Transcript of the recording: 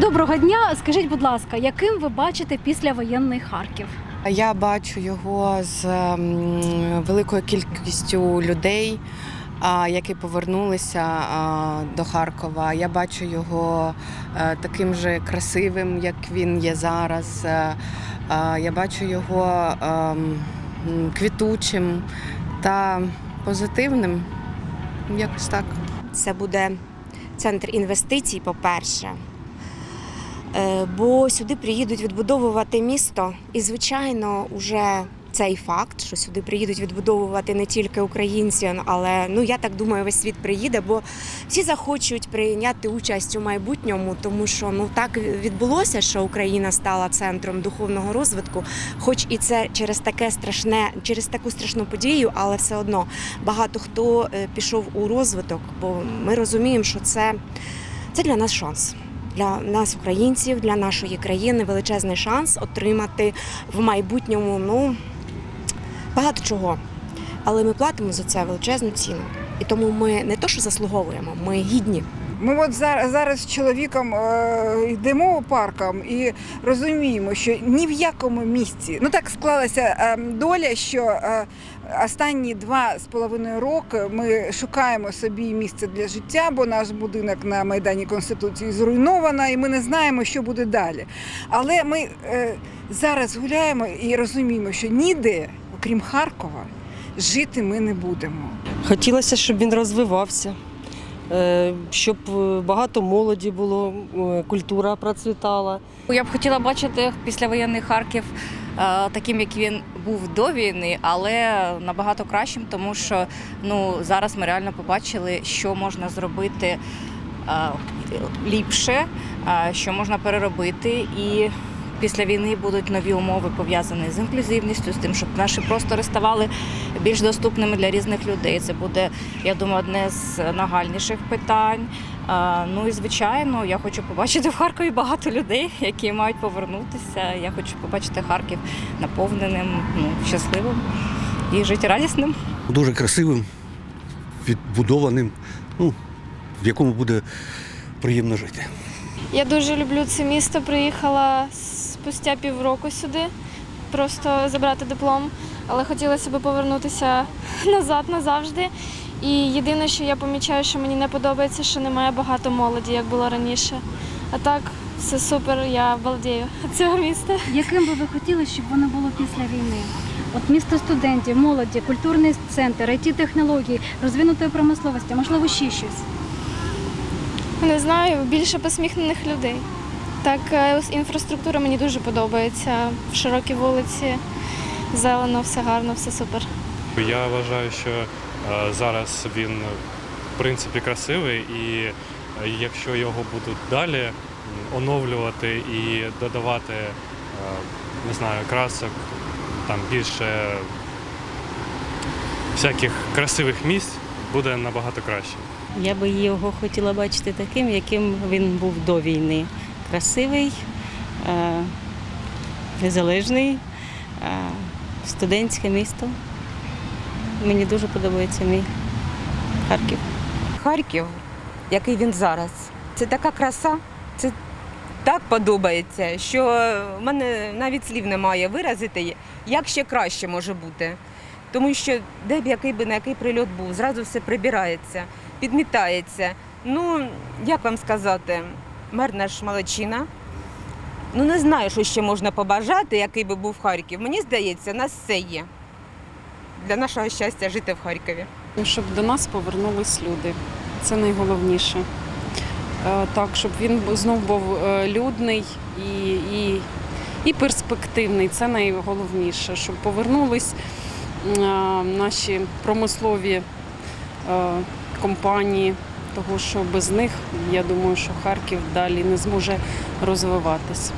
Доброго дня. Скажіть, будь ласка, яким ви бачите післявоєнний Харків? Я бачу його з великою кількістю людей, які повернулися до Харкова. Я бачу його е, таким же красивим, як він є зараз. Е, Я бачу його ем, квітучим та позитивним. Якось так. Це буде центр інвестицій, по-перше. Е, Бо сюди приїдуть відбудовувати місто, і, звичайно, уже цей факт, що сюди приїдуть відбудовувати не тільки українці, але ну я так думаю, весь світ приїде, бо всі захочуть прийняти участь у майбутньому, тому що ну так відбулося, що Україна стала центром духовного розвитку, хоч і це через таке страшне, через таку страшну подію, але все одно багато хто е, пішов у розвиток, бо ми розуміємо, що це, це для нас шанс. Для нас, українців, для нашої країни величезний шанс отримати в майбутньому ну, багато чого. Але ми платимо за це величезну ціну. І тому ми не то, що заслуговуємо, ми гідні. Ми от зараз, з чоловіком е, йдемо парком і розуміємо, що ні в якому місці ну так склалася е, доля, що е, останні два з половиною роки ми шукаємо собі місце для життя, бо наш будинок на майдані конституції зруйновано, і ми не знаємо, що буде далі. Але ми зараз гуляємо і розуміємо, що ніде, окрім Харкова, жити ми не будемо. Хотілося, щоб він розвивався, щоб е, багато молоді було, е, культура процвітала. Я б хотіла бачити післявоєнний Харків е, таким, як він був до війни, але набагато кращим, тому що ну зараз ми реально побачили, що можна зробити е, ліпше, е, що можна переробити і. Після війни будуть нові умови пов'язані з інклюзивністю, з тим, щоб наші простори ставали більш доступними для різних людей. Це буде, я думаю, одне з нагальніших питань. Ну і звичайно, я хочу побачити в Харкові багато людей, які мають повернутися. Я хочу побачити Харків наповненим, ну, щасливим і життєрадісним. дуже красивим, відбудованим, ну, в якому буде приємно жити. Я дуже люблю це місто. Приїхала спустя півроку сюди, просто забрати диплом, але хотілося б повернутися назад назавжди. І єдине, що я помічаю, що мені не подобається, що немає багато молоді, як було раніше. А так, все супер, я балдію від цього міста. Яким би ви хотіли, щоб воно було після війни? От місто студентів, молоді, культурний центр, it технології, розвинутої промисловості, можливо, ще щось. Не знаю, більше посміхнених людей. Так, е, ось інфраструктура мені дуже подобається. Широкі вулиці, зелено, все гарно, все супер. Я вважаю, що е, зараз він в принципі красивий, і е, якщо його будуть далі оновлювати і додавати, не знаю, красок, там більше всяких красивих місць, буде набагато краще. Я би його хотіла бачити таким, яким він був до війни. Красивий, е, незалежний, е, студентське місто. Мені дуже подобається мій Харків. Харків, який він зараз, це така краса, це так подобається, що в мене навіть слів немає виразити, як ще краще може бути. Тому що де б який би на який прильот був, зразу все прибирається, підмітається. Ну, як вам сказати, мер наш молодчина. Ну, не знаю, що ще можна побажати, який би був Харків. Мені здається, у нас все є. Для нашого щастя жити в Харкові. Щоб до нас повернулись люди. Це найголовніше. Е, Так, щоб він знов був е, людний і, і, і перспективний. Це найголовніше, щоб повернулись е, наші промислові компанії, тому що без них, я думаю, що Харків далі не зможе розвиватися.